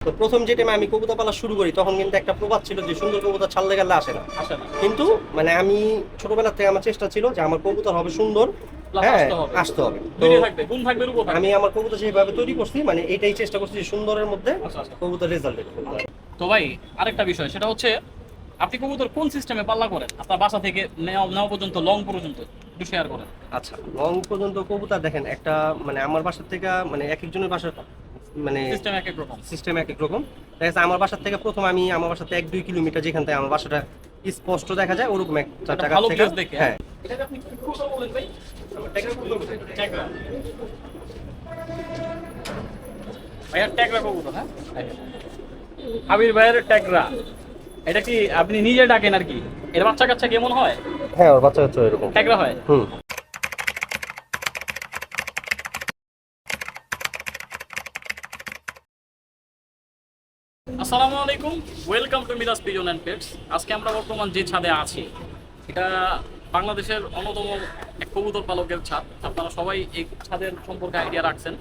তো প্রথম যে টাইমে আমি কবুতর পালা শুরু করি তখন কিন্তু একটা প্রবাদ ছিল যে সুন্দর কবুতর ছাড়লে গেলে আসে না। কিন্তু মানে আমি ছোটবেলা থেকে আমার চেষ্টা ছিল যে আমার কবুতর হবে সুন্দর হ্যাঁ আসতে হবে। আমি আমার কবুতর যেভাবে তৈরি করছি মানে এটাই চেষ্টা করছি যে সুন্দরের মধ্যে আচ্ছা, আচ্ছা। কবুতর রেজাল্ট তো ভাই আরেকটা বিষয় সেটা হচ্ছে আপনি কবুতর কোন সিস্টেমে পাল্লা করেন? আপনার বাসা থেকে নেওয়া পর্যন্ত লং পর্যন্ত একটু শেয়ার করেন। আচ্ছা লং পর্যন্ত কবুতর দেখেন একটা মানে আমার বাসার থেকে মানে এক একজনের বাসার মানে সিস্টেম এক এক রকম। সিস্টেম এক এক রকম। দেখা যাচ্ছে আমার বাসার থেকে প্রথম আমি আমার বাসার থেকে এক দুই কিলোমিটার যেখান থেকে আমার বাসাটা স্পষ্ট দেখা যায় ওরকম একটা জায়গা থেকে। হ্যাঁ। ট্যাগরা কবুতর হ্যাঁ? আবির ভাইয়ের ট্যাগরা এটা কি আপনি নিজে ডাকেন আর কি? এর বাচ্চা কাচ্চা কেমন হয়? হ্যাঁ ওর বাচ্চা কাচ্চা এরকম ট্যাগরা হয়? হুম। আসসালামু আলাইকুম। Welcome to Miraj pigeon and pets আজকে আমরা বর্তমান যে ছাদে আছি এটা বাংলাদেশের অন্যতম এক কবুতর পালকের ছাদ। আপনারা সবাই এই ছাদের সম্পর্কে আইডিয়া রাখছেন।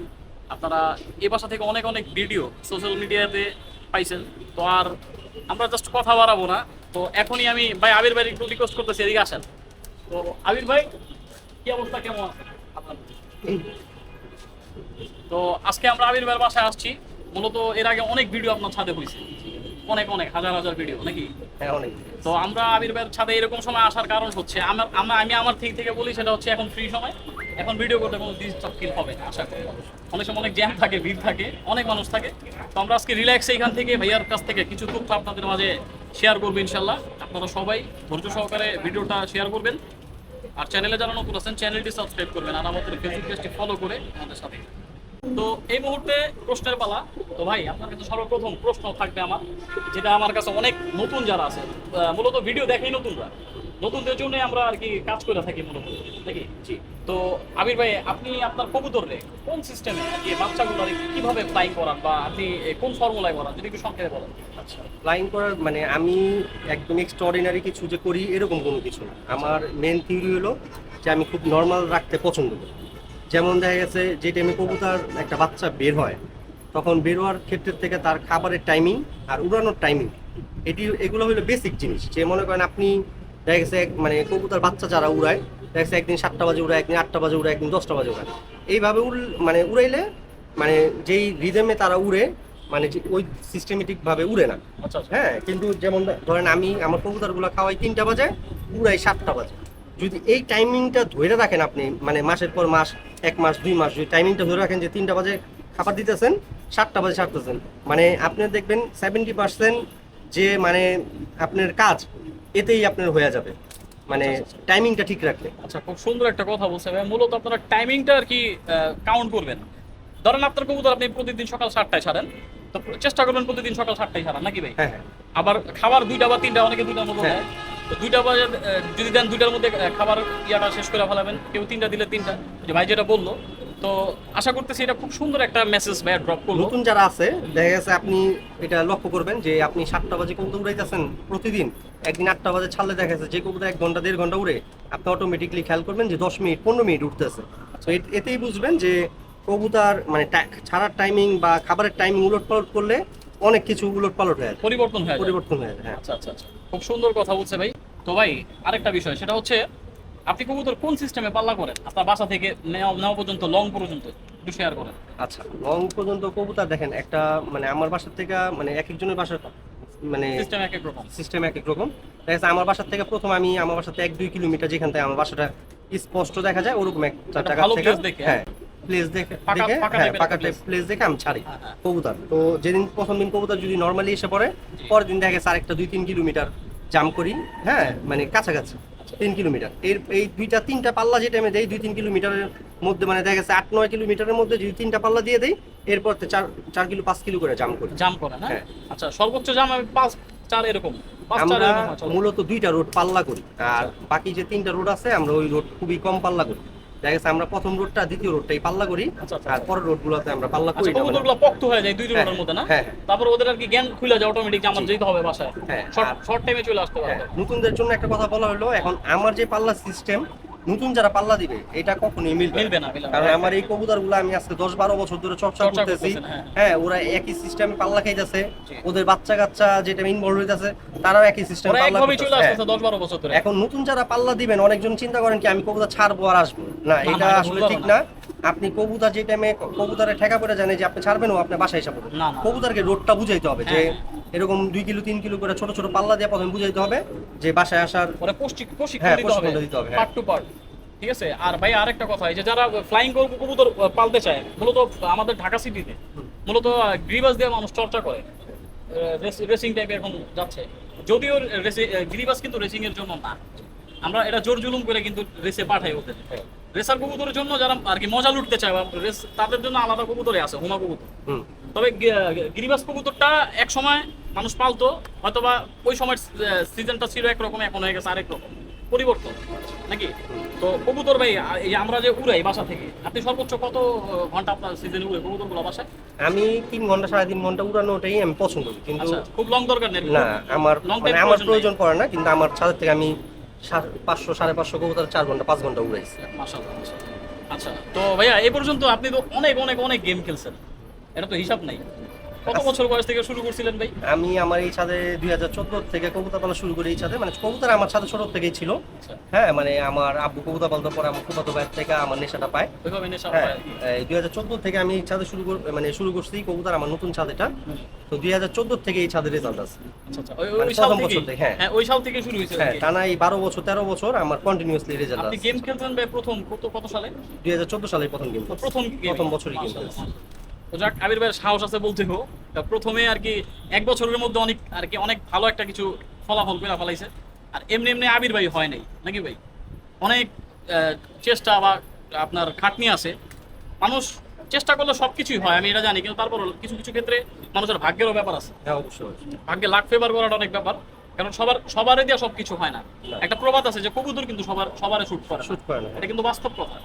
আপনারা এ বাসা থেকে অনেক অনেক ভিডিও সোশ্যাল মিডিয়াতে পাইছেন। তো আর আমরা জাস্ট কথা বাড়াবো না। তো এখনই আমি ভাই আবির ভাই একটু রিকোয়েস্ট করতেছি এদিকে আসেন। তো আবির ভাই কি অবস্থা? কেমন আপনার তো আজকে আমরা আবির ভাইয়ের বাসায় আসছি। মূলত এর আগে অনেক ভিডিও আপনার ছাদে হয়েছে। অনেক অনেক হাজার হাজার ভিডিও নাকি? হ্যাঁ অনেক। তো আমরা আবির ভাইয়ের ছাদে এরকম সময় আসার কারণ হচ্ছে আমার আমি আমার থেকে থেকে বলি সেটা হচ্ছে এখন ফ্রি সময়। এখন ভিডিও করতে কোনো ডিস্টার্ব ফিল হবে না আশা করি। অনেক সময় অনেক জ্যাম থাকে ভিড় থাকে অনেক মানুষ থাকে। তো আমরা আজকে রিল্যাক্স এইখান থেকে ভাইয়ার কাছ থেকে কিছু তথ্য আপনাদের মাঝে শেয়ার করব ইনশাল্লাহ আপনারা সবাই ধৈর্য সহকারে ভিডিওটা শেয়ার করবেন। আর চ্যানেলে যারা নতুন আছেন চ্যানেলটি সাবস্ক্রাইব করবেন। আর আমাদের ফেসবুক পেজটি ফলো করে আমাদের সাথে তো এই মুহূর্তে প্রশ্নের পালা। তো ভাই, আপনার কাছে সর্বপ্রথম প্রশ্ন থাকবে আমার, যেটা আমার কাছে অনেক নতুন যারা আছে। মূলত ভিডিও দেখেই নতুনরা। নতুনদের জন্য আমরা আর কি কাজ করে থাকি মূলত দেখি জি। তো আবির ভাই, আপনি আপনার কবুতর কোন সিস্টেমে আর বাচ্চাগুলো কীভাবে ফ্লাইং করান বা আপনি কোন ফর্মুলায় করান, যদি একটু সংক্ষেপে বলেন। আচ্ছা ফ্লাইং করার মানে আমি একদম এক্সট্রাঅর্ডিনারি কিছু যে করি, এরকম কোনো কিছু না। আমার মেন থিওরি হলো যে আমি খুব নর্মাল রাখতে পছন্দ করি। যেমন দেখা গেছে যে টাইমে কবুতর একটা বাচ্চা বের হয় তখন বের হওয়ার ক্ষেত্রের থেকে তার খাবারের টাইমিং আর উড়ানোর টাইমিং এটি এগুলো হলো বেসিক জিনিস। যে মনে করেন আপনি দেখা গেছে এক- মানে কবুতর বাচ্চা যারা উড়ায় দেখা গেছে একদিন সাতটা বাজে উড়ায় একদিন আটটা বাজে উড়ায় একদিন দশটা বাজে উড়ায়। এইভাবে উড় মানে উড়াইলে মানে যেই রিদমে তারা উড়ে মানে যে ওই সিস্টেমেটিক ভাবে উড়ে না। আচ্ছা আচ্ছা। হ্যাঁ কিন্তু যেমন ধরেন আমি আমার কবুতরগুলো খাওয়াই তিনটা বাজে উড়াই সাতটা বাজে। যদি এই টাইমিংটা ধরে রাখেন আপনি মানে মাসের পর মাস এক মাস দুই মাস যদি টাইমিংটা ধরে রাখেন যে তিনটা বাজে খাবার দিতেছেন সাতটা বাজে সারতেছেন। মানে আপনি দেখবেন সেভেন্টি পার্সেন্ট যে মানে আপনার কাজ এতেই আপনার হয়ে যাবে। মানে টাইমিংটা ঠিক রাখলে আচ্ছা খুব সুন্দর একটা কথা বলছে ভাই। মূলত আপনারা টাইমিংটা আর কি কাউন্ট করবেন। ধরেন আপনার কবুতর আপনি প্রতিদিন সকাল সাতটায় ছাড়েন। তো চেষ্টা করবেন প্রতিদিন সকাল সাতটায় ছাড়ান নাকি ভাই? হ্যাঁ হ্যাঁ। আবার খাবার দুইটা বা তিনটা অনেকে দুইটার মধ্যে হ্যাঁ। দেয়। দুইটা বাজে যদি দেন দুইটার মধ্যে খাবার ইয়াটা শেষ করে ফেলাবেন। কেউ তিনটা দিলে তিনটা। যে ভাই যেটা বলল তো আশা করতেছি এটা খুব সুন্দর একটা মেসেজ ভাই ড্রপ করল। নতুন যারা আছে দেখা গেছে আপনি এটা লক্ষ্য করবেন যে আপনি সাতটা বাজে কবুতর উড়াইতেছেন প্রতিদিন। একদিন আটটা বাজে ছাড়লে দেখা যাচ্ছে যে কবুতর এক ঘণ্টা দেড় ঘণ্টা উড়ে আপনি অটোমেটিকলি খেয়াল করবেন যে দশ মিনিট পনেরো মিনিট উঠতেছে। তো এতেই বুঝবেন যে কবুতর মানে ছাড়ার টাইমিং বা খাবারের টাইমিং উলট পালট করলে অনেক কিছু উলট পালট হয়ে যায়। পরিবর্তন হয়ে পরিবর্তন হয়ে যায় হ্যাঁ। আচ্ছা আচ্ছা আচ্ছা। খুব সুন্দর কথা বলছে ভাই। তো ভাই আরেকটা বিষয় সেটা হচ্ছে আপনি কবুতর কোন সিস্টেমে পাল্লা করেন? আপনার বাসা থেকে নেওয়া পর্যন্ত লং পর্যন্ত একটু শেয়ার করেন। আচ্ছা লং পর্যন্ত কবুতর দেখেন একটা মানে আমার বাসার থেকে মানে এক একজনের বাসার মানে সিস্টেম এক এক রকম। সিস্টেম এক এক রকম। দেখা আমার বাসার থেকে প্রথম আমি আমার থেকে এক দুই কিলোমিটার যেখান থেকে আমার বাসাটা স্পষ্ট দেখা যায় ওরকম একটা একটা জায়গা থেকে। হ্যাঁ। প্লেস দেখে ফাঁকা- দেখে হ্যাঁ। প্লেস দেখে আমি ছাড়ি। হ্যাঁ, হ্যাঁ। কবুতর। তো যেদিন প্রথম দিন কবুতর যদি নর্মালি এসে পড়ে পরের দিন দেখা গেছে আরেকটা দুই তিন কিলোমিটার জাম করি হ্যাঁ মানে কাছাকাছি তিন কিলোমিটার। এর এই দুইটা তিনটা পাল্লা যেটা আমি দেই দুই তিন কিলোমিটারের মধ্যে মানে দেখা গেছে আট নয় কিলোমিটারের মধ্যে যদি তিনটা পাল্লা দিয়ে দেই এরপর চার চার কিলো পাঁচ কিলো করে জাম করি। জাম হ্যাঁ হ্যাঁ। আচ্ছা সর্বোচ্চ জাম আমি পাঁচ চার এরকম। আমরা। মূলত দুইটা রোড পাল্লা করি। আর বাকি যে তিনটা রোড আছে আমরা ওই রোড খুবই কম পাল্লা করি। দেখা গেছে আমরা প্রথম রোডটা দ্বিতীয় রোডটাই পাল্লা করি আচ্ছা, আচ্ছা। আর পরের রোডগুলোতে আমরা পাল্লা করি আচ্ছা না পক্ত হয়ে যায় দুই হ্যাঁ, রোডের মধ্যে না? হ্যাঁ, তারপর ওদের আর কি জ্ঞান খুলে যায় অটোমেটিক আমার যেতে হবে বাসায়। হ্যাঁ, শর্ট শর্ট টাইমে চলে আসতে হ্যাঁ, নতুনদের জন্য একটা কথা বলা হলো এখন আমার যে পাল্লা সিস্টেম নতুন যারা পাল্লা দিবে এটা কখনোই মিলবে মিলবে না, কারণ আমার এই কবুতরগুলো আমি আজকে দশ বারো বছর ধরে চর্চা করতেছি হ্যাঁ। হ্যাঁ ওরা একই সিস্টেমে পাল্লা খাইতেছে। ওদের বাচ্চা কাচ্চা যেটা ইনভলভ হইতেছে তারাও একই সিস্টেমে পাল্লা এখন নতুন যারা পাল্লা দিবেন অনেকজন চিন্তা করেন কি আমি কবুতর ছাড়বো আর আসব? না এটা আসলে ঠিক না। আপনি কবুতর যে টাইমে কবুতরে ঠেকা পড়ে জানে যে আপনি ছাড়বেন ও আপনার বাসায় এসে পড়বে। কবুতরকে রোডটা বুঝাইতে হবে যে হ্যাঁ। এরকম দুই কিলো তিন কিলো করে ছোট ছোট পাল্লা দিয়ে প্রথমে বুঝাইতে হবে যে বাসায় আসার প্রশিক- প্রশিক্ষণ হ্যাঁ, দিতে হবে। হ্যাঁ। পার্ট টু পার্ট ঠিক আছে? আর ভাই আরেকটা কথা এই যে যারা ফ্লাইং কবুতর পালতে চায় মূলত আমাদের ঢাকা সিটিতে মূলত গ্রিবাস দিয়ে মানুষ চর্চা করে। রেসিং টাইপে এখন যাচ্ছে। যদিও গ্রিবাস কিন্তু রেসিং এর জন্য না। আমরা এটা জোর জুলুম করে কিন্তু রেসে পাঠাই ওদের। রেসার কবুতরের জন্য যারা আর কি মজা লুটতে চায় বা রেস তাদের জন্য আলাদা কবুতরে আছে হুমা কবুতর। তবে গিরিবাস কবুতরটা এক সময় মানুষ পালতো হয়তোবা ওই সময় সিজনটা ছিল একরকম এখন হয়ে গেছে আরেক রকম পরিবর্তন নাকি? তো কবুতর ভাই এই আমরা যে উড়াই বাসা থেকে আপনি সর্বোচ্চ কত ঘণ্টা আপনার সিজনে উড়ে কবুতরগুলো বাসায়? আমি তিন ঘণ্টা সাড়ে তিন ঘণ্টা উড়ানোটাই আমি পছন্দ করি কিন্তু আচ্ছা খুব লং দরকার নেই। না আমার মানে আমার প্রয়োজন পড়ে না কিন্তু আমার ছাদের থেকে আমি পাঁচশো সাড়ে পাঁচশো কবুতর চার ঘণ্টা পাঁচ ঘণ্টা উড়াইছি মাশাআল্লাহ, মাশাআল্লাহ। আচ্ছা তো ভাইয়া এ পর্যন্ত আপনি তো অনেক অনেক অনেক গেম খেলছেন। এটা তো হিসাব নাই। কত। বছর বয়স থেকে শুরু করছিলেন ভাই? আমি আমার এই ছাদে দুই হাজার চোদ্দ থেকে কবুতর পালা শুরু করি এই ছাদে। মানে কবুতর আমার ছাদে ছোট থেকেই ছিল। আচ্ছা। হ্যাঁ মানে আমার আব্বু কবুতর পালতে পরে আমার ফুফাতো ভাইয়ের থেকে আমার নেশাটা পায়। হ্যাঁ দুই হাজার চোদ্দ থেকে আমি এই ছাদে শুরু মানে শুরু করছি কবুতর আমার নতুন ছাদ এটা তো দুই হাজার চোদ্দ থেকে এই ছাদের রেজাল্ট আছে। আচ্ছা আচ্ছা। মানে সাল প্রথম বছর থেকে, হ্যাঁ। হ্যাঁ ওই সাল থেকে শুরু হয়েছে হ্যাঁ টানা এই বারো বছর তেরো বছর আমার কন্টিনিউসলি রেজাল্ট আপনি গেম খেলতেন ভাই প্রথম? কত কত সালে? দুই হাজার চোদ্দ সালের প্রথম গেম প্রথম প্রথম বছরই গেম। তো যাক আবির ভাইয়ের সাহস আছে বলতে হোক তা প্রথমে আর কি এক বছরের মধ্যে অনেক আর কি অনেক ভালো একটা কিছু ফলাফল করে ফেলাইছে। আর এমনি এমনি আবির ভাই হয় নাই নাকি ভাই? অনেক চেষ্টা বা আপনার খাটনি আছে। মানুষ চেষ্টা করলে সব কিছুই হয় আমি এটা জানি কিন্তু তারপর কিছু কিছু ক্ষেত্রে মানুষের ভাগ্যেরও ব্যাপার আছে। হ্যাঁ অবশ্যই। ভাগ্যে লাখ ফেভার করাটা অনেক ব্যাপার কারণ সবার সবারই দেওয়া সব কিছু হয় না। একটা প্রবাদ আছে যে কবুতর কিন্তু সবার সবারে শুট করে। শুট করে না। এটা কিন্তু বাস্তব কথা।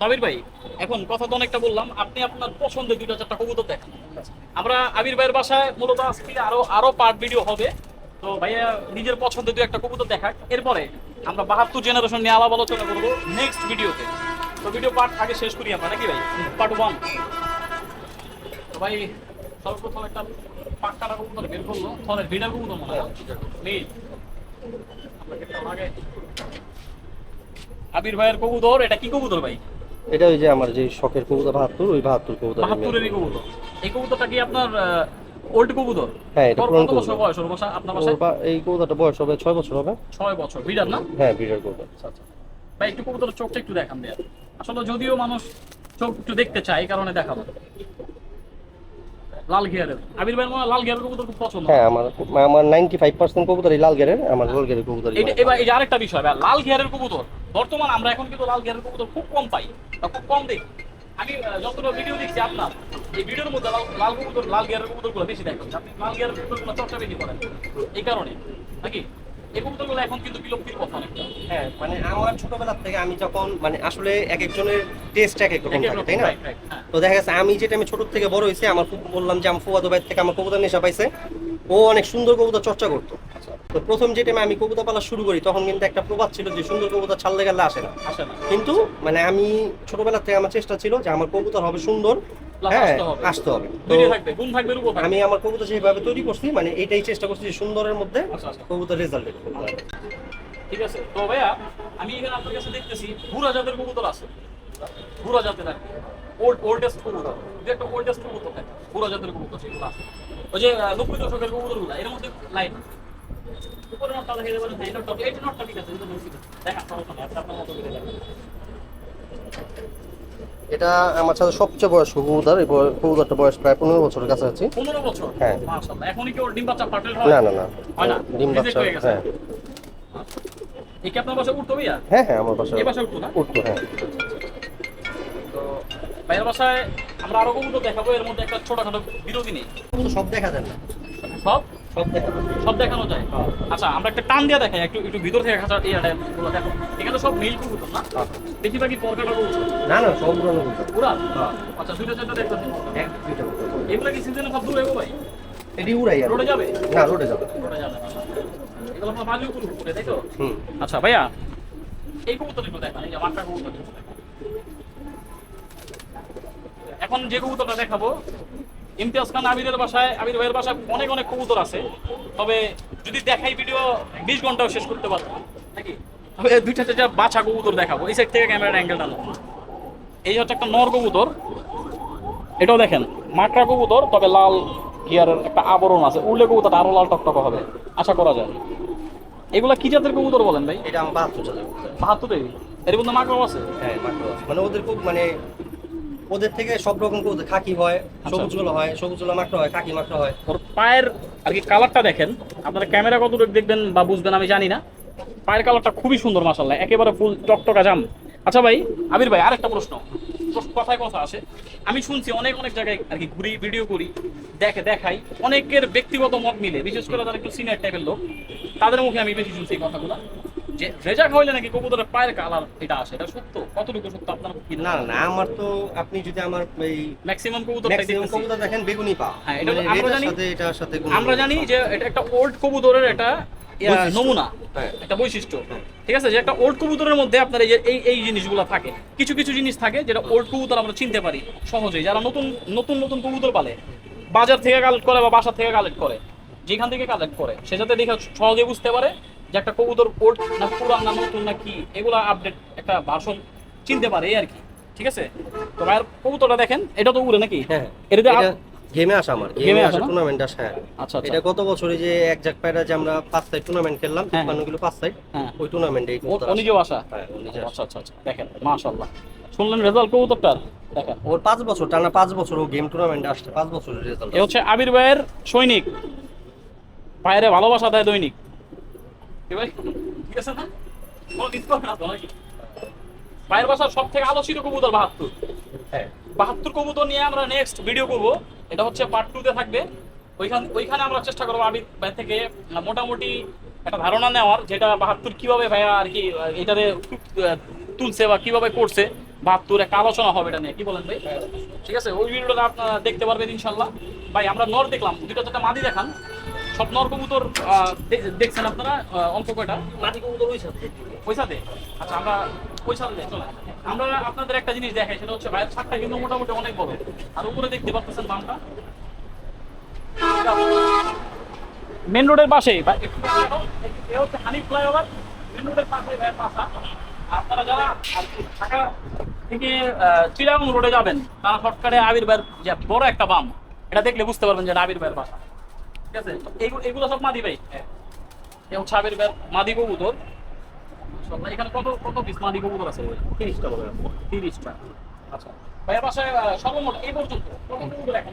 তবির ভাই, এখন কথা তো অনেকটা বললাম, আপনি আপনার পছন্দের দুইটা চারটা কবুতর দেখেন। আমরা আবির ভাইয়ের বাসায় মূলত আজকে আরও আরও পার্ট ভিডিও হবে। তো ভাইয়া, নিজের পছন্দের দুই একটা কবুতর দেখাক। এরপরে আমরা বাহাত্তর জেনারেশন নিয়ে আলাপ আলোচনা করব নেক্সট ভিডিওতে তো ভিডিও পার্ট আগে শেষ করি আমরা, নাকি ভাই? পার্ট ওয়ান তো ভাই, সর্বপ্রথম একটা পাক্কাটা কবুতর বের করল। থরের ভিডার কবুতর মনে হয়। নীল। আবির ভাইয়ের কবুতর, এটা কি কবুতর ভাই? এটা ওই যে আমার যে শখের কবুতর বাহাত্তর ওই বাহাত্তর কবুতর বাহাত্তরেরই কবুতর। এই কবুতরটা কি আপনার ওল্ড কবুতর? হ্যাঁ, এটা পুরান কবুতর। বয়স? ওর বাসা আপনার বাসায়? এই কবুতরটা বয়স হবে ছয় বছর হবে। ছয় বছর। বিডার না? হ্যাঁ বিড়ার কবুতর। আচ্ছা আচ্ছা। ভাই একটু কবুতরের চোখটা একটু দেখান দেয়া আসলে যদিও মানুষ চোখ একটু দেখতে চায় এই কারণে দেখাবো। লাল ঘিয়ারের আবির ভাই লাল ঘিয়ারের কবুতর খুব পছন্দ। হ্যাঁ আমার আমার নাইনটি ফাইভ পার্সেন্ট কবুতর এই লাল গেরের আমার লাল গেরের কবুতর এটা এবার এই আরেকটা বিষয় ভাই লাল ঘিয়ারের কবুতর। বর্তমান আমরা এখন কিন্তু লাল ঘিয়ারের কবুতর খুব কম পাই। বা খুব কম দেখি। আমি যতটা ভিডিও দেখছি আপনার এই ভিডিওর মধ্যে লাল লাল কবুতর লাল গিয়ারের কবুতরগুলো বেশি দেখেন। আপনি লাল গিয়ারের কবুতরগুলো চর্চা বেশি করেন এই কারণে। নাকি? এখন কিন্তু বিলুপ্তির কথা অনেকটা। হ্যাঁ মানে আমার ছোটবেলা থেকে আমি যখন মানে আসলে এক একজনের টেস্ট এক এক রকম থাকে তাই না? হ্যাঁ। তো দেখা গেছে আমি যেটা আমি ছোট থেকে বড় হয়েছি আমার বললাম যে আমার ফুয়াদো ভাই থেকে আমার কবুতর নেশা পাইছে। ও অনেক সুন্দর কবুতর চর্চা করতো। তো প্রথম যে টাইমে আমি কবুতর পালা শুরু করি তখন কিন্তু একটা প্রবাদ ছিল যে সুন্দর কবুতর ছাড়লে গেলে আসে না। আসে না। কিন্তু মানে আমি ছোটবেলা থেকে আমার চেষ্টা ছিল যে আমার কবুতর হবে সুন্দর হ্যাঁ আসতে হবে। আমি আমার কবুতর যেভাবে তৈরি করছি মানে এইটাই চেষ্টা করছি যে সুন্দরের মধ্যে আচ্ছা, আচ্ছা। কবুতর রেজাল্ট ঠিক আছে। তো ভাইয়া আমি এখানে আপনার কাছে দেখতেছি ভুরা জাতের কবুতর আছে। ভুরা জাতের আর ওল্ড ওল্ডেস্ট কবুতর। যে একটা ওল্ডেস্ট কবুতর থাকে। জাতের কবুতর সেগুলো আছে। ওই যে নব্বই দশকের কবুতরগুলো এর মধ্যে উপরে নটটা দেখে যাবেন এই নটটা এই নটটা ঠিক আছে এটা নব্বই দেখা সমস্যা নেই আপনার মতো করে দেখেন এটা আমার সাথে সবচেয়ে বয়স কবুতর এই কবুতরটা বয়স প্রায় পনেরো বছরের কাছাকাছি। পনেরো বছর? হ্যাঁ। মাশাআল্লাহ। এখনই কি ওর ডিম বাচ্চা পাটেল হয়? না না না। হয় না? ডিম বাচ্চা হয়ে গেছে। হ্যাঁ। এই কি আপনার বাসায় উঠতো ভাইয়া? হ্যাঁ হ্যাঁ আমার বাসা এই বাসায় উঠতো না? উঠতো হ্যাঁ। তো ভাইয়ের বাসায় আমরা আরও কবুতর দেখাবো এর মধ্যে একটা ছোটখাটো বিরতি নেই। সব দেখা যায় না। সব? সব দেখা সব দেখানো যায়। আচ্ছা আমরা একটা টান দিয়ে দেখাই একটু একটু ভিতর থেকে খাঁচা ইয়াটা দেখো। এখানে সব নীল কবুতর না? হ্যাঁ। বেশিরভাগই পরকাটা কবুতর। না না সব পুরা? হ্যাঁ। আচ্ছা দুইটা চারটা দেখতে এগুলো কি সিজনে সব দূর ভাই? এটি উড়াই রোডে যাবে? না রোডে যাবে। রোডে যাবে এগুলো আপনার তাই তো? আচ্ছা ভাইয়া এই কবুতর একটু দেখান এই যে মাকড়া কবুতর। এখন যে কবুতরটা দেখাবো ইমতিয়াজ খান আবিরের বাসায় আবির ভাইয়ের বাসায় অনেক অনেক কবুতর আছে। তবে যদি দেখাই ভিডিও বিশ ঘন্টাও শেষ করতে পারব নাকি? তবে দুইটা চারটা বাছা কবুতর দেখাবো। এই সাইড থেকে ক্যামেরার অ্যাঙ্গেলটা নেব এই হচ্ছে একটা নর কবুতর। এটাও দেখেন মাকড়া কবুতর তবে লাল গিয়ারের একটা আবরণ আছে। উড়লে কবুতরটা আরও লাল টকটক হবে আশা করা যায়। এগুলা কি জাতের কবুতর বলেন ভাই? এটা আমার বাহাত্তর চালাবে বাহাত্তরে এর মধ্যে মাকড়াও আছে? হ্যাঁ মাকড় আছে। মানে ওদের খুব মানে ওদের থেকে সব রকম ওদের খাকি হয় সবুজগুলো হয় সবুজগুলো মাকড় হয় খাকি মাকড় হয়। ওর পায়ের আর কি কালারটা দেখেন আপনারা ক্যামেরা কতটুকু দেখবেন বা বুঝবেন আমি জানি না। পায়ের কালারটা খুবই সুন্দর মাসাল্লাহ একেবারে ফুল টকটকা জাম। আচ্ছা ভাই আবির ভাই আরেকটা প্রশ্ন। প্রশ্ন- কথায় কথা আসে। আমি শুনছি অনেক অনেক জায়গায় আর কি ঘুরি ভিডিও করি দেখে দেখাই। অনেকের ব্যক্তিগত মত মিলে বিশেষ করে যারা একটু সিনিয়র টাইপের লোক তাদের মুখে আমি বেশি শুনছি এই কথাগুলো। যে রেজা খাওয়াইলে নাকি কবুতরের পায়ের কালার এটা আসে এটা সত্য? কতটুকু সত্য? আপনার না না, আমার তো আপনি যদি আমার এই ম্যাক্সিমাম কবুতর ম্যাক্সিমাম কবুতর দেখেন বেগুনি পা। হ্যাঁ, এটা মানে আমরা জানি- এটার সাথে আমরা জানি যে এটা একটা ওল্ড কবুতরের বৈশিষ্ট্য। নমুনা হ্যাঁ। একটা বৈশিষ্ট্য। ঠিক আছে যে একটা ওল্ড কবুতরের মধ্যে আপনার এই যে এই এই জিনিসগুলো থাকে। কিছু কিছু জিনিস থাকে যেটা ওল্ড কবুতর আমরা চিনতে পারি সহজেই। যারা নতুন নতুন নতুন কবুতর পালে বাজার থেকে কালেক্ট করে বা বাসা থেকে কালেক্ট করে যেখান থেকে কালেক্ট করে সে যাতে দেখে সহজে বুঝতে পারে যে একটা কবুতর ওল্ড না পুরান না নতুন না কি এগুলা আপডেট একটা ভাষণ চিনতে পারে এই আর কি। ঠিক আছে? তো ভাইয়ের কবুতরটা দেখেন এটা তো উড়ে নাকি? হ্যাঁ এটা গেমে আসা আমার গেমে আসা টুর্নামেন্ট আসা হ্যাঁ। আচ্ছা আচ্ছা। এটা গত বছরে যে এক জাক পায়রা যে আমরা পাঁচ সাইড টুর্নামেন্ট খেললাম হ্যাঁ। তিপ্পান্ন কিলো পাঁচ সাইড হ্যাঁ। ওই টুর্নামেন্টে এই ও। নিজেও আসা? হ্যাঁ, আচ্ছা আচ্ছা আচ্ছা দেখেন মাশাআল্লাহ। শুনলেন রেজাল্ট কবুতরটার? দেখেন। ওর পাঁচ বছর টানা পাঁচ বছর ও গেম টুর্নামেন্টে আসছে পাঁচ বছরের রেজাল্ট এ হচ্ছে আবির ভাইয়ের সৈনিক। ভাইয়েরে ভালোবাসা দেয় দৈনিক। ঠিক আছে না? বাসার সব থেকে আলোচিত কবুতর বাহাত্তর। হ্যাঁ। বাহাত্তর কবুতর নিয়ে আমরা নেক্সট ভিডিও করব। এটা হচ্ছে পার্ট টু তে থাকবে। ওইখান ওইখানে আমরা চেষ্টা করব আবির ভাই থেকে মোটামুটি একটা ধারণা নেওয়ার যেটা বাহাত্তর কীভাবে ভাইয়া আর কি আহ, তুলছে বা কীভাবে করছে। বাহাত্তর একটা আলোচনা হবে এটা নিয়ে। কি বলেন ভাই? ঠিক আছে? ওই ভিডিওটা আপনারা দেখতে পারবেন ইনশাল্লাহ। ভাই আমরা নর দেখলাম। দুটো চারটা মাদি দেখান। সব নর কবুতর দেখছেন আপনারা অল্প কয়টা? মাটি কবুতর ওই সাথে। ওই সাথে? আচ্ছা আমরা ওই সাথে চলে আমরা আপনাদের একটা জিনিস দেখাই সেটা হচ্ছে ভাইয়ের ছাদটা কিন্তু মোটামুটি অনেক বড়। আর উপরে দেখতে পাচ্ছেন বামটা। মেন রোডের হচ্ছে হানিফ ফ্লাইওভার মেন রোডের পাশে ভাইয়ের বাসা আপনারা যারা ঢাকা থেকে চিরাং রোডে যাবেন তারা শর্টকাটে আবির ভাইয়ের যে বড় একটা বাম এটা দেখলে বুঝতে পারবেন যে আবির ভাইয়ের বাসা। ঠিক আছে? এইগুলো এগুলো সব মাদি ভাই। এবং ছাবের মাদি কবুতর। এখানে কত কত পিস মাদি কবুতর আছে তিরিশটা বলে তিরিশটা। আচ্ছা ভাইয়ের বাসায় আহ, সর্বমোট এই পর্যন্ত কত কবুতর এখন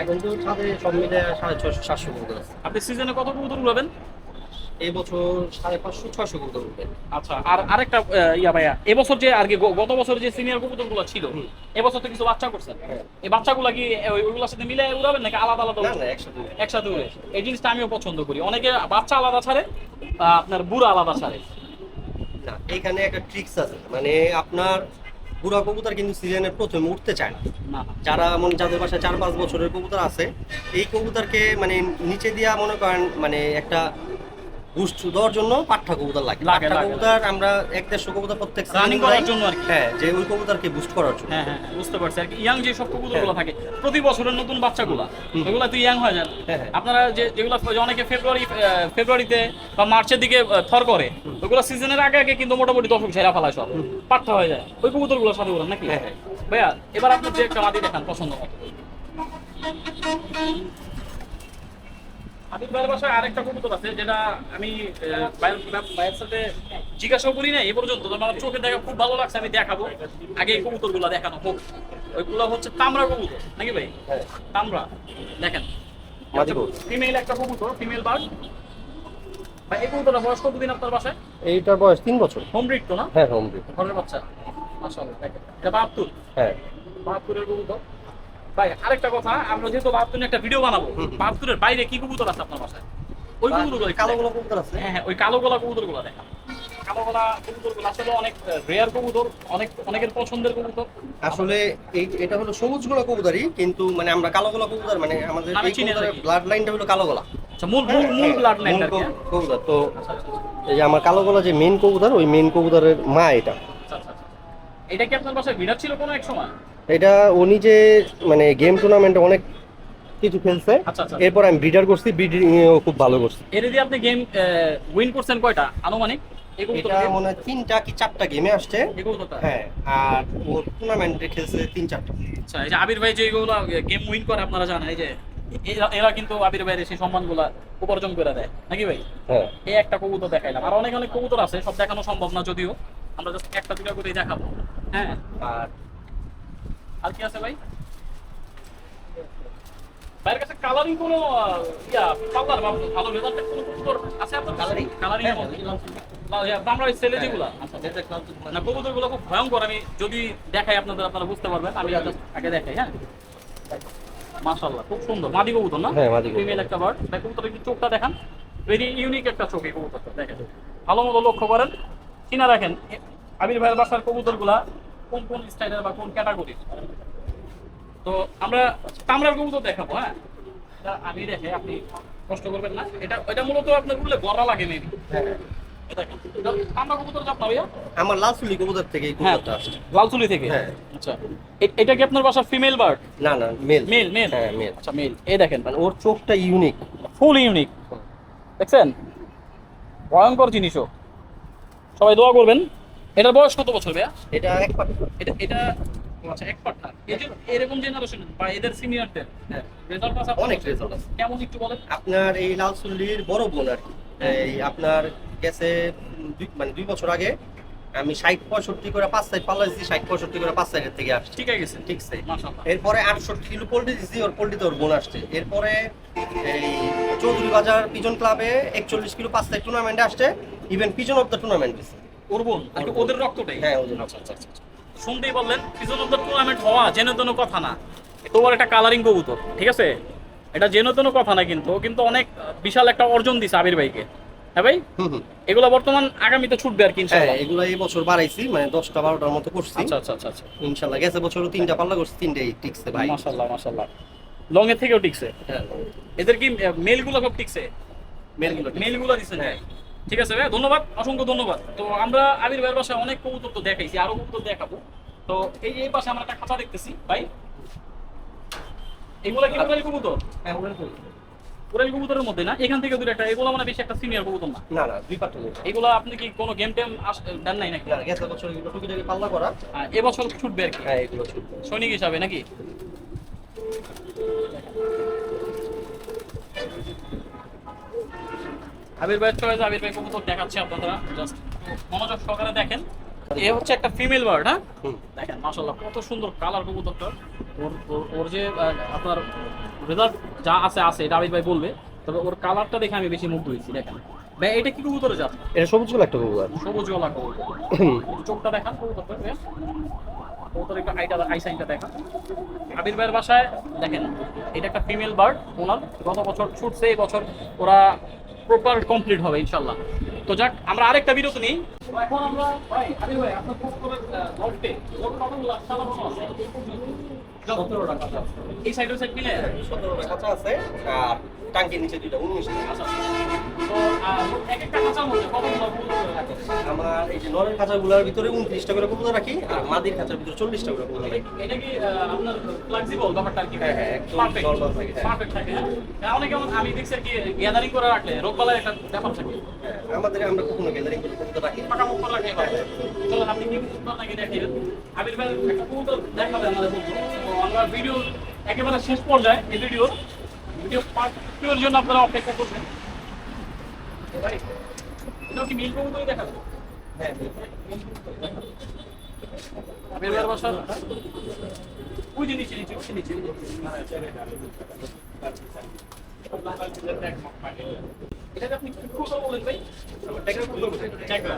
এখন তো ছাদে সব মিলে সাড়ে ছশো সাতশো কবুতর আছে। আপনি সিজনে কত কবুতর উড়াবেন? এই বছর সাড়ে পাঁচশো ছয়শো কবুতর উঠবে। আচ্ছা আর আরেকটা ইয়া ভাইয়া এবছর যে আর কি গত বছর যে সিনিয়র কবুতরগুলো ছিল। এবছর তো কিছু বাচ্চা করছেন হ্যাঁ। এই বাচ্চাগুলা কি ওই- ওইগুলোর সাথে মিলে উড়াবেন নাকি আলাদা আলাদা একসাথে একসাথে উড়ে। এই জিনিসটা আমিও পছন্দ করি। অনেকে বাচ্চা আলাদা ছাড়ে আপনার বুড়া আলাদা ছাড়ে। না এখানে একটা ট্রিক্স আছে। মানে আপনার বুড়া কবুতর কিন্তু সিজনের প্রথমে উঠতে চায় না। না। যারা মনে যাদের বাসায় চার পাঁচ বছরের কবুতর আছে এই কবুতরকে মানে নিচে দিয়া মনে করেন মানে একটা বুস্ট দেওয়ার জন্য পাঠা কবুতর লাগে। পাঠা কবুতর আমরা এক দেড়শো কবুতর প্রত্যেক season করার জন্য আর কি। হ্যাঁ যে ওই কবুতরকে বুস্ট করার জন্য। হ্যাঁ হ্যাঁ হ্যাঁ, বুঝতে পারছি। আর কি ইয়াং যে সব কবুতরগুলো থাকে প্রতি বছরের নতুন বাচ্চাগুলা হুম। ওইগুলা তো ইয়াং হয়ে যান হ্যাঁ, হ্যাঁ। আপনারা যে যেগুলো অনেকে ফেব্রুয়ারি ফেব্রুয়ারিতে বা মার্চের দিকে থর করে ওইগুলো সিজনের আগে আগে কিন্তু মোটামুটি দর্শক ছেড়া ফেলায় সব। পাঠা হয়ে যায়। ওই কবুতরগুলোর সাথে উড়ান নাকি? হ্যাঁ, হ্যাঁ। ভাইয়া এবার আপনি যে একটা মাদি দেখান পছন্দ মতো। আদিল ভাইয়ের বাসায় আরেকটা কবুতর আছে যেটা আমি ভাইয়ের সাথে জিজ্ঞাসাও করি না এই পর্যন্ত। আমার চোখে দেখা খুব ভালো লাগছে আমি দেখাবো। আগে এই কবুতরগুলো দেখানো হোক। ওইগুলো হচ্ছে তামরা কবুতর নাকি ভাই? তামরা দেখেন। ফিমেল একটা কবুতর ফিমেল বার্ড ভাই এই কবুতরটা বয়স কতদিন আপনার বাসায়? এইটার বয়স তিন বছর। হোম ব্রিড তো না? হ্যাঁ হোম ব্রিড ঘরের বাচ্চা। মাশাআল্লাহ দেখেন। এটা বাহাত্তর? হ্যাঁ। বাহাত্তরের কবুতর। ভাই আরেকটা কথা আমরা যেহেতু বাহাত্তর একটা ভিডিও বানাবো। বাহাত্তরের বাইরে কি কবুতর আছে আপনার বাসায়? ওই একটু কালো। গুলো কবুতর আছে। হ্যাঁ হ্যাঁ ওই কালো গলা কবুতরগুলো দেখা কালো গলা কবুতরগুলো আসলে অনেক রেয়ার কবুতর অনেক অনেকের পছন্দের কবুতর। আসলে এই এটা হলো সবুজগুলো কবুতরই কিন্তু মানে আমরা কালো গোলা কবুতর মানে আমাদের আমি এই চিনি কবুতরের ব্লাড লাইনটা হলো কালো গোলা আচ্ছা মূল মূল মূল ব্লাড লাইন আর হ্যাঁ? কবুতর। তো আচ্ছা আচ্ছা এই যে আমার কালো গলা যে মেন কবুতর ওই মেন কবুতরের মা এটা। আচ্ছা আচ্ছা আচ্ছা। এটা কি আপনার বাসায় বিরাট ছিল কোনো এক সময়? এটা উনি যে মানে গেম টুর্নামেন্টে অনেক কিছু খেলছে আচ্ছা, আচ্ছা। এরপর আমি ব্রিডার করছি ব্রিডিং ও খুব ভালো করছি। এর দিয়ে আপনি গেম উইন করছেন কয়টা? আনুমানিক? এটা মনে হয় তিনটা কি চারটা গেমে আসছে। হ্যাঁ আর ও টুর্নামেন্টে খেলছে তিন চারটা। আচ্ছা এই যে আবির ভাই যেগুলো গেম উইন করে আপনারা জানেন এই যে এরা- কিন্তু আবির ভাইয়ের সেই সম্মানগুলা উপার্জন করে দেয় নাকি ভাই? হ্যাঁ। এই একটা কবুতর দেখাইলাম আর অনেক অনেক কবুতর আছে সব দেখানো সম্ভব না যদিও। আমরা জাস্ট একটা দুটা করেই দেখাবো হ্যাঁ? আর আর কি আছে ভাই? ভাইয়ের কাছে কালারিং কোনো ইয়া পাল্লার বা ভালো রেজাল্টের কোনো কবুতর আছে আপনার কালারিং কালারিং আমরা ওই সেলে যেগুলো আচ্ছা না কবুতরগুলো খুব ভয়ঙ্কর আমি যদি দেখাই আপনাদের আপনারা বুঝতে পারবেন। আমি আগে দেখাই হ্যাঁ? মাশাআল্লাহ খুব সুন্দর। মাদি কবুতর না? হ্যাঁ, মাদি ফিমেল একটা বার্ড ভাই কবুতরের একটু চোখটা দেখান। ভেরি ইউনিক একটা চোখ এই কবুতরটা দেখেন। ভালো মতো লক্ষ্য করেন। কিনা রাখেন। আবির ভাইয়ের বাসার কবুতরগুলা কোন কোন স্টাইলের বা কোন ক্যাটাগরির তো আমরা তামরার কবুতর দেখাবো হ্যাঁ? আমি দেখে আপনি কষ্ট করবেন না। এটা এটা মূলত আপনার উঠলে গড়া লাগে মেবি কবুতর জাপ আমার কবুতর থেকে হ্যাঁ কবুতরটা আসছে। লালচুলি থেকে? হ্যাঁ। আচ্ছা। এটা কি আপনার বাসার ফিমেল বার্ড না না মেল মেল মেল হ্যাঁ মেল আচ্ছা মেল এই দেখেন। মানে ওর চোখটা ইউনিক ফুল ইউনিক দেখছেন? ভয়ঙ্কর জিনিসও। সবাই দোয়া করবেন। এটার বয়স কত বছর ভাইয়া? এটা এক এটা এটা আচ্ছা এক এই যে এরকম জেনারেশন বা এদের সিনিয়রদের হ্যাঁ। রেজাল্ট আছে আপনার অনেক result আছে। কেমন একটু বলেন? আপনার এই লাল চুল্লির বড় বোন আর কি। এই আপনার গেছে দুই- মানে দুই বছর আগে আমি ষাট পঁয়ষট্টি করে পাঁচ সাইড পাল্লা দিচ্ছি ষাট পঁয়ষট্টি করে পাঁচ সাইডের থেকে আসছি। ঠিক আছে ঠিক মাশাআল্লাহ। এরপরে আটষট্টি কিলো পোল্ট্রি দিচ্ছি ওর পোল্ট্রিতে ওর বোন আসছে। এরপরে এই চৌধুরী বাজার পিজন ক্লাবে একচল্লিশ কিলো পাঁচ সাইড টুর্নামেন্টে আসছে। Even pigeon of the tournament দিচ্ছে ওর বোন আর ওদের রক্তটাই। হ্যাঁ, ওদের আচ্ছা আচ্ছা আচ্ছা। শুনতেই বললেন টুর্নামেন্ট হওয়া জেনে তেন কথা না। তোমার একটা কালারিং কবুতর ঠিক আছে? এটা জেনে তেন কথা না কিন্তু কিন্তু অনেক বিশাল একটা অর্জন দিছে আবির ভাইকে। হ্যাঁ ভাই? এগুলো বর্তমান আগামীতে ছুটবে আর কি হ্যাঁ ইনশাআল্লাহ। এগুলো এই বছর বাড়াইছি মানে দশটা বারোটার মতো করছি। আচ্ছা আচ্ছা আচ্ছা আচ্ছা। ইনশাল্লাহ গেছে বছরও তিনটা পাল্লা করছি তিনটাই টিকছে ভাই। মাশাআল্লাহ মাশাআল্লাহ। লং এর থেকেও টিকছে? হ্যাঁ এদের কি মেলগুলো সব টিকছে? মেলগুলো মেলগুলো দিচ্ছেন হ্যাঁ। ঠিক আছে ভাই ধন্যবাদ অসংখ্য ধন্যবাদ। তো আমরা আবির ভাইয়ের বাসায় অনেক কবুতর তো দেখাইছি আরও কবুতর দেখাবো। তো এই এই পাশে আমরা একটা খাঁচা দেখতেছি ভাই। এগুলা কি পুরালি কবুতর? হ্যাঁ পুরালি কবুতরের মধ্যে না? এখান থেকে দূরে একটা এগুলো মানে বেশি একটা সিনিয়র কবুতর না? না না দুই এগুলো আপনি কি কোনো গেম টেম দেন নাই নাকি? গেছে বছর এগুলো টুকিটাকি পাল্লা করা। আহ, এবছর ছুটবে আর কি। হ্যাঁ এগুলো ছিল। সৈনিক হিসাবে নাকি? আবির ভাইয়ের চয়েস আবির ভাই কবুতর দেখাচ্ছে আপনারা জাস্ট মনোযোগ সহকারে দেখেন। এ হচ্ছে একটা ফিমেল বার্ড হ্যাঁ? দেখেন মাশাল্লাহ কত সুন্দর কালার কবুতরটা। ওর ওর- যে আপনার রেজাল্ট যা আছে আছে এটা আবির ভাই বলবে। তবে ওর কালারটা দেখে আমি বেশি মুগ্ধ হয়েছি দেখেন। ভাই এটা কি কবুতরে জাত? এটা সবুজগুলো একটা কবুতর। সবুজ গলা কবুতর চোখটা দেখান কবুতরটা। কবুতর একটু আইটা আই সাইনটা দেখান। আবির ভাইয়ের বাসায় দেখেন এটা একটা ফিমেল বার্ড ওনার। গত বছর ছুটছে এই বছর ওরা প্রপার কমপ্লিট হবে ইনশাল্লাহ তো যাক আমরা আরেকটা বিরতি নিই। এখন আমরা ভাই ভাই আপনার কতগুলো। এই সাইড সাইড মিলে? আছে আর টাঙ্কির নিচে দুইটা উনিশ আচ্ছা? আমার এই যে নরের খাঁচাগুলোর ভিতরে উনত্রিশটা করে কবুতর রাখি আর মাদির খাঁচার ভিতরে চল্লিশটা করে কবুতর রাখি। এটা কি আপনার ফ্লেক্সিবল ব্যাপারটা আর কি? হ্যাঁ, হ্যাঁ, পারফেক্ট থাকে, হ্যাঁ। অনেকে আমার- আমি দেখছি আর কি গ্যাদারিং করে রাখলে রোগবালার একটা ব্যাপার থাকে। আমাদের আমরা কখনো গ্যাদারিং করে কবুতর রাখি পাকা মুখ করে রাখলে আপনি কি কবুতর নাকি দেখিয়ে আবির ভাই একটা কবুতর দেখাবে আমাদের তো আমরা ভিডিও একেবারে শেষ পর্যায়ে এই ভিডিও ভিডিও পার্ট টু এর জন্য আপনারা অপেক্ষা করবেন। ভাই এটাও কি মিল কবুতরই দেখাবে? হ্যাঁ আবির ভাইয়ের বাসা ওই যে নিচে নিচে ওই নিচে। এটাকে আপনি কি কবুতর বলেন ভাই। ট্যাগের কবুতর কোথায়? ট্যাগরা।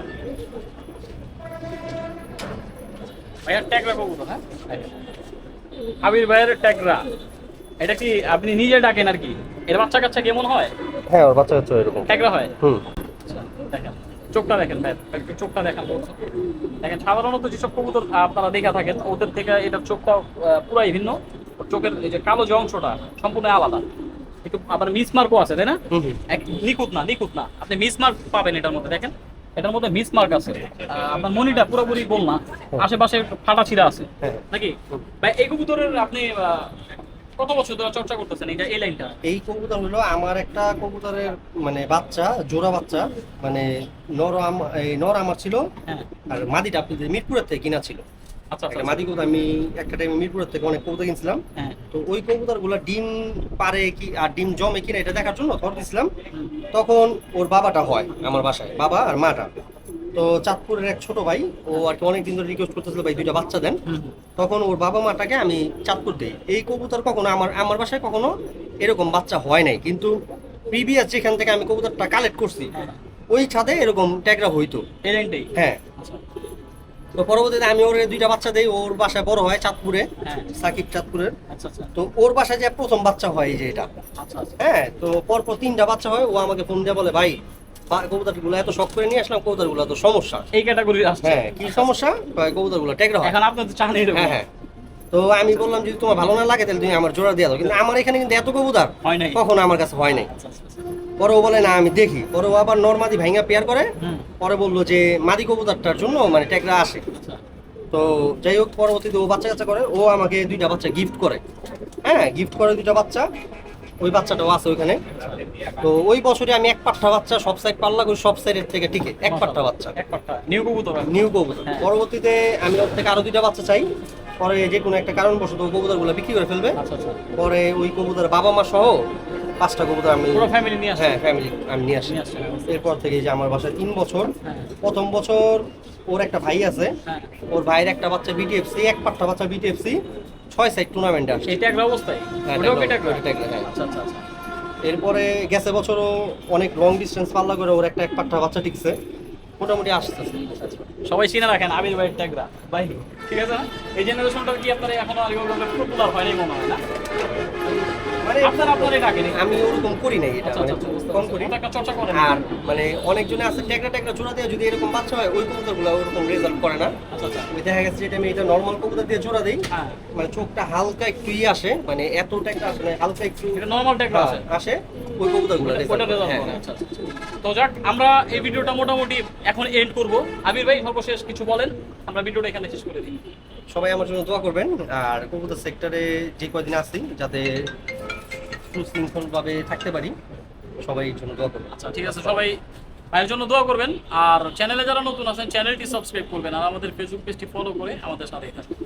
ভাইয়া ট্যাগরা কবুতর হ্যাঁ? আবির ভাইয়ের ট্যাগরা। এটা কি আপনি নিজে ডাকেন আর কি? এর বাচ্চা কাচ্চা কেমন হয়? হ্যাঁ ওর বাচ্চা কাচ্চা এরকম। ট্যাগরা হয়? হুম। আচ্ছা, দেখেন। চোখটা দেখেন ভাই একটু চোখটা দেখান। দেখেন সাধারণত যেসব কবুতর আপনারা দেখা থাকেন ওদের থেকে এটার চোখটা পুরাই ভিন্ন। চোখের এই যে কালো যে অংশটা সম্পূর্ণ আলাদা। একটু আবার আছে তাই না? নিখুঁত না নিখুঁত না। আপনি পাবেন এটার মধ্যে দেখেন। এটার মধ্যে আছে। আপনার মনিটা পুরোপুরি বল না। আশেপাশে ফাটা ছিঁড়া আছে। হ্যাঁ। নাকি? ভাই এই কবুতরের আপনি কত বছর ধরে চর্চা করতেছেন? এটা এই লাইনটা। এই কবুতর হলো আমার একটা কবুতরের মানে বাচ্চা জোড়া বাচ্চা। মানে নর আম- এই নর আমার ছিল। হ্যাঁ। আর মাদিটা আপনাদের মিরপুরের থেকে কিনা ছিল। একটা মাদি কবুতর আমি একটা টাইমে মিরপুরের থেকে অনেক কবুতর কিনছিলাম। হ্যাঁ। তো ওই কবুতরগুলা ডিম পারে কি আর ডিম জমে কিনা এটা দেখার জন্য ধর দিছিলাম। তখন ওর বাবাটা হয় আমার বাসায় বাবা আর মাটা। তো চাঁদপুরের এক ছোট ভাই ও আর কি অনেকদিন ধরে রিকোয়েস্ট করতেছিল ভাই দুইটা বাচ্চা দেন। তখন ওর বাবা মাটাকে আমি চাঁদপুর দিই। এই কবুতর কখনো আমার আমার বাসায় কখনো এরকম বাচ্চা হয় নাই। কিন্তু প্রিভিয়াস যেখান থেকে আমি কবুতরটা কালেক্ট করছি হ্যাঁ। ওই ছাদে এরকম ট্যাগরা হইতো। হ্যাঁ। আচ্ছা তো পরবর্তীতে আমি ওর দুইটা বাচ্চা দেই ওর বাসায় বড় হয় চাঁদপুরে হ্যাঁ। সাকিব চাঁদপুরের। আচ্ছা আচ্ছা। তো ওর বাসায় যে প্রথম বাচ্চা হয় এই যে এটা। আচ্ছা হ্যাঁ তো পরপর তিনটা বাচ্চা হয় ও আমাকে ফোন দিয়ে বলে ভাই কবুতরগুলো এত শখ করে নিয়ে আসলাম কবুতরগুলো তো সমস্যা। এই ক্যাটাগরি আসছে। হ্যাঁ কি সমস্যা? কবুতরগুলো ট্যাগরা হয়। এখন আপনার তো চান হ্যাঁ হ্যাঁ। তো আমি বললাম যদি তোমার ভালো না লাগে তাহলে তুমি আমার জোড়া দিয়ে দাও। কিন্তু আমার এখানে কিন্তু এত কবুতর হয় কখনো আমার কাছে হয় নাই। আচ্ছা, আচ্ছা, আচ্ছা। পরে ও বলে না আমি দেখি। পরে ও আবার নর্মাদি ভাইঙ্গা পেয়ার করে। পরে বলল যে মাদি কবুতরটার জন্য মানে ট্যাকরা আসে। তো যাই হোক পরবর্তীতে ও বাচ্চা কাচ্চা করে। ও আমাকে দুইটা বাচ্চা গিফট করে। হ্যাঁ গিফট করে দুইটা বাচ্চা। ওই বাচ্চাটাও আছে ওইখানে। তো ওই বছরে আমি এক পাঠা বাচ্চা সব সাইড পাল্লা করি সব সাইডের থেকে টিকে। এক পাঠা বাচ্চা। নিউ কবুতর নিউ কবুতর। হ্যাঁ। পরবর্তীতে আমি ওর থেকে আরও দুইটা বাচ্চা চাই। পরে যে কোনো একটা কারণবশত ওই কবুতরগুলো বিক্রি করে ফেলবে। আচ্ছা আচ্ছা। পরে ওই কবুতর বাবা মা সহ পাঁচটা কবুতর আমি পুরো ফ্যামিলি নিয়ে হ্যাঁ ফ্যামিলি আমি নিয়ে আসি এরপর থেকে যে আমার বাসায় তিন বছর হ্যাঁ। প্রথম বছর ওর একটা ভাই আছে। হ্যাঁ। ওর ভাইয়ের একটা বাচ্চা বিটিএফসি এক পাট্টা বাচ্চা বিটিএফসি ছয় সাইড টুর্নামেন্টে আসে এইটা একটা অবস্থায়? হ্যাঁ, এটা এটা। আচ্ছা আচ্ছা আচ্ছা। এরপরে গেছে বছরও অনেক লং ডিস্টেন্স পাল্লা করে ওর একটা এক পাট্টা বাচ্চা টিকছে। মোটামুটি আসতেছে। সবাই চিনে রাখেন আবির ভাইয়ের ট্যাগরা। ভাই ঠিক আছে না? এই জেনারেশনটা কি আপনার এখনও আর পপুলার হয়নি মনে হয় না? মানে আপনার আপনারই ডাকেনি আমি ওরকম করি নাই এটা আচ্ছা মানে আচ্ছা কম করি। চর্চা করেন। আর মানে অনেকজনে আছে ট্যাগরা ট্যাগরা জোড়া দিয়ে যদি এরকম বাচ্চা হয় ওই কবুতরগুলো ওরকম রেজাল্ট করে না। আচ্ছা আচ্ছা। দেখা গেছে যেটা আমি এটা নর্মাল কবুতর দিয়ে জোড়া দিই। হ্যাঁ। মানে চোখটা হালকা একটু ই আসে মানে এত ট্যাগরা আসে না হালকা একটু নর্মাল ট্যাগরা হ্যাঁ, আসে। ওই কবুতরগুলো করে আচ্ছা আচ্ছা আচ্ছা। তো যাক আমরা এই ভিডিওটা মোটামুটি এখন এন্ড করব। আবির ভাই সর্বশেষ কিছু বলেন। আমরা ভিডিওটা এখানে শেষ করে দিই। সবাই আমার জন্য দোয়া করবেন। আর কবুতর সেক্টরে যে কয়দিন আসি যাতে সুশৃঙ্খলভাবে থাকতে পারি সবাই জন্য দোয়া করবেন। আচ্ছা ঠিক আছে সবাই ভাইয়ের জন্য দোয়া করবেন। আর চ্যানেলে যারা নতুন আছেন চ্যানেলটি সাবস্ক্রাইব করবেন। আর আমাদের ফেসবুক পেজটি ফলো করে আমাদের সাথে থাকবেন